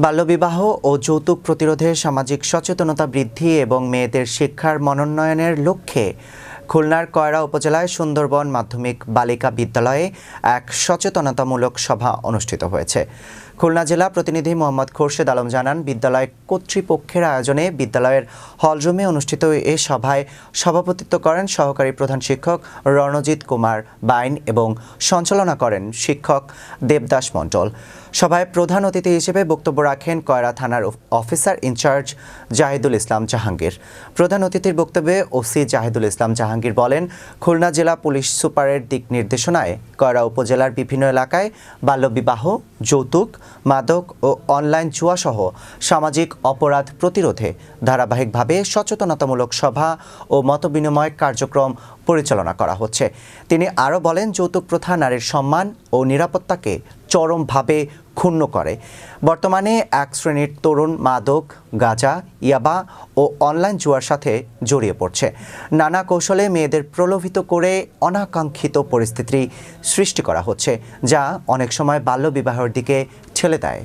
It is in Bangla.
বাল্যবিবাহ ও যৌতুক প্রতিরোধে সামাজিক সচেতনতা বৃদ্ধি এবং মেয়েদের শিক্ষার মনোন্নয়নের লক্ষ্যে খুলনার কয়রা উপজেলায় সুন্দরবন মাধ্যমিক বালিকা বিদ্যালয়ে এক সচেতনতামূলক সভা অনুষ্ঠিত হয়েছে। খুলনা জেলা প্রতিনিধি মোহাম্মদ খোরশেদ আলম জানান, বিদ্যালয় কর্তৃপক্ষের আয়োজনে বিদ্যালয়ের হলরুমে অনুষ্ঠিত এ সভায় সভাপতিত্ব করেন সহকারী প্রধান শিক্ষক রণজিৎ কুমার বাইন এবং সঞ্চালনা করেন শিক্ষক দেবদাস মণ্ডল। সভায় প্রধান অতিথি হিসেবে বক্তব্য রাখেন কয়রা থানার officer in charge Zahidul Islam Jahangir. প্রধান অতিথির বক্তব্যে ওসি জাহিদুল ইসলাম জাহাঙ্গীর বলেন, খুলনা জেলা পুলিশ সুপারের দিক নির্দেশনায় কয়রা উপজেলার বিভিন্ন এলাকায় বাল্যবিবাহ, যৌতুক, মাদক ও অনলাইন জুয়াসহ সামাজিক অপরাধ প্রতিরোধে ধারাবাহিকভাবে সচেতনতামূলক সভা ও মতবিনিময় কার্যক্রম পরিচালনা করা হচ্ছে। তিনি আরও বলেন, যৌতুক প্রথা নারীর সম্মান ও নিরাপত্তাকে চরমভাবে ক্ষুণ্ণ করে। বর্তমানে এক শ্রেণির তরুণ মাদক, গাঁজা, ইয়াবা ও অনলাইন জুয়ার সাথে জড়িয়ে পড়ছে। নানা কৌশলে মেয়েদের প্রলোভিত করে অনাকাঙ্ক্ষিত পরিস্থিতি সৃষ্টি করা হচ্ছে, যা অনেক সময় বাল্যবিবাহের দিকে ছেলে দেয়।